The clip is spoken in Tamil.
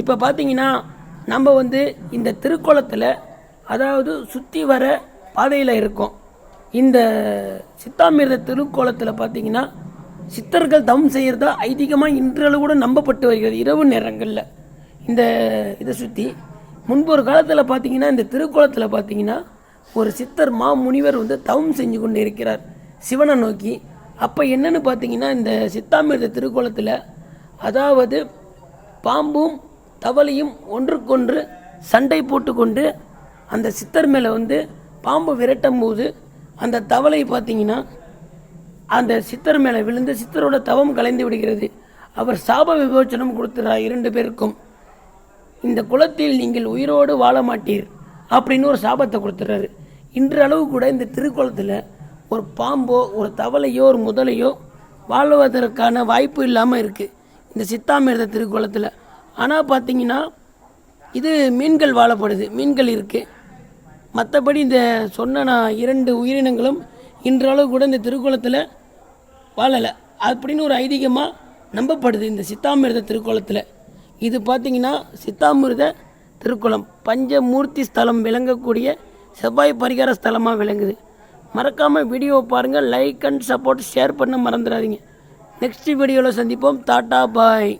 இப்போ பார்த்தீங்கன்னா நம்ம வந்து இந்த திருக்கோலத்தில் அதாவது சுற்றி வர பாதையில் இருக்கோம். இந்த சித்தாமிர்த திருக்கோலத்தில் பார்த்தீங்கன்னா சித்தர்கள் தவம் செய்கிறதா ஐதீகமாக இன்றளவு கூட நம்பப்பட்டு வருகிறது இரவு நேரங்களில். இந்த இதை சுற்றி முன்பு ஒரு காலத்தில் பார்த்தீங்கன்னா இந்த திருக்கோலத்தில் பார்த்தீங்கன்னா ஒரு சித்தர் மா முனிவர் வந்து தவம் செஞ்சு கொண்டு இருக்கிறார் சிவனை நோக்கி. அப்போ என்னென்னு பார்த்தீங்கன்னா இந்த சித்தாமிர்த திருக்கோலத்தில் அதாவது பாம்பும் தவளையும் ஒன்றுக்கொன்று சண்டை போட்டுக்கொண்டு அந்த சித்தர் மேலே வந்து பாம்பு விரட்டும் போது அந்த தவளை பார்த்தீங்கன்னா அந்த சித்தர் மேலே விழுந்து சித்தரோட தவம் கலைந்து விடுகிறது. அவர் சாப விமோச்சனம் கொடுத்துறார் இரண்டு பேருக்கும். இந்த குலத்தில் நீங்கள் உயிரோடு வாழ மாட்டீர் அப்படின்னு ஒரு சாபத்தை கொடுத்துறாரு. இன்றளவு கூட இந்த திருக்குளத்தில் ஒரு பாம்போ ஒரு தவளையோ ஒரு முதலையோ வாழ்வதற்கான வாய்ப்பு இல்லாமல் இருக்குது இந்த சித்தாமிர்த திருக்குளத்தில் ஆனால் பார்த்தீங்கன்னா இது மீன்கள் வாழப்படுது மீன்கள் இருக்குது மற்றபடி இந்த சொன்ன நான் இரண்டு உயிரினங்களும் இன்றளவு கூட இந்த திருக்குளத்தில் வாழலை. அப்படின்னு ஒரு ஐதீகமாக நம்பப்படுது இந்த சித்தாமிர்த திருக்குளத்தில் இது பார்த்தீங்கன்னா சித்தாமிர்த திருக்குளம் பஞ்சமூர்த்தி ஸ்தலம் விளங்கக்கூடிய செவ்வாய் பரிகார ஸ்தலமாக விளங்குது. மறக்காமல் வீடியோவை பாருங்கள் லைக் அண்ட் சப்போர்ட் ஷேர் பண்ண மறந்துடாதீங்க. நெக்ஸ்ட் வீடியோவில் சந்திப்போம். டாட்டா பாய்